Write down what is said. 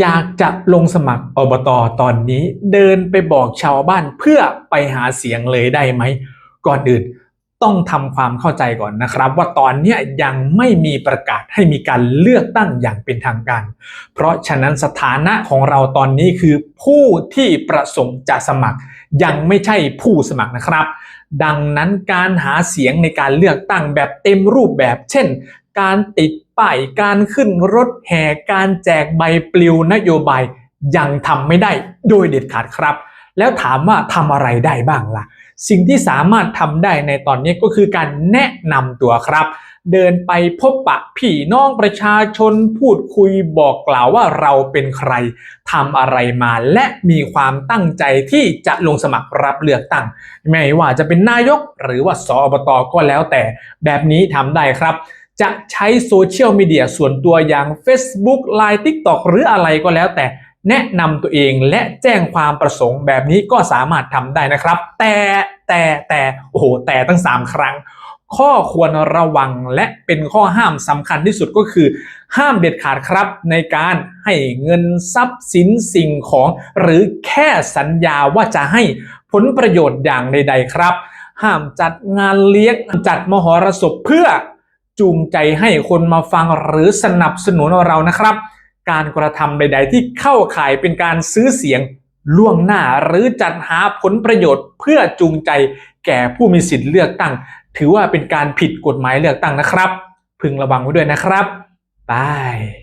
อยากจะลงสมัครอบตตอนนี้ เดินไปบอกชาวบ้านเพื่อไปหาเสียงเลยได้ไหม ก่อนอื่นต้องทำความเข้าใจก่อนนะครับ ว่าตอนนี้ยังไม่มีประกาศให้มีการเลือกตั้งอย่างเป็นทางการ เพราะฉะนั้นสถานะของเราตอนนี้คือผู้ที่ประสงค์จะสมัคร ยังไม่ใช่ผู้สมัครนะครับ ดังนั้นการหาเสียงในการเลือกตั้งแบบเต็มรูปแบบ เช่น การติดป้ายการขึ้นรถแห่การแจกใบปลิวนโยบายยังทำไม่ได้โดยเด็ดขาดครับ แล้วถามว่าทำอะไรได้บ้างล่ะ สิ่งที่สามารถทำได้ในตอนนี้ก็คือการแนะนำตัวครับ เดินไปพบปะพี่น้องประชาชนพูดคุยบอกกล่าวว่าเราเป็นใครทำอะไรมาและมีความตั้งใจที่จะลงสมัครรับเลือกตั้ง ไม่ว่าจะเป็นนายกหรือว่าสอบตก็แล้วแต่แบบนี้ทำได้ครับ จะใช้โซเชียลมีเดียส่วนตัวอย่าง Facebook Line TikTok หรืออะไรก็แล้วแต่แนะนำตัวเองและแจ้งความประสงค์แบบนี้ก็สามารถทำได้นะครับ แต่แต่แต่โอ้โหแต่ตั้ง 3 ครั้ง ข้อควรระวังและเป็นข้อห้ามสำคัญที่สุดก็คือ ห้ามเด็ดขาดครับในการให้เงินทรัพย์สินสิ่งของ หรือแค่สัญญาว่าจะให้ผลประโยชน์อย่างใด ๆ ครับ ห้ามจัดงานเลี้ยงจัดมหรสพเพื่อ จูงใจให้คนมาฟังหรือสนับสนุนเรานะครับ การกระทำใด ๆ ที่เข้าข่ายเป็นการซื้อเสียงล่วงหน้าหรือจัดหาผลประโยชน์ เพื่อจูงใจแก่ผู้มีสิทธิ์เลือกตั้ง ถือว่าเป็นการผิดกฎหมายเลือกตั้งนะครับ พึงระวังไว้ด้วยนะครับบาย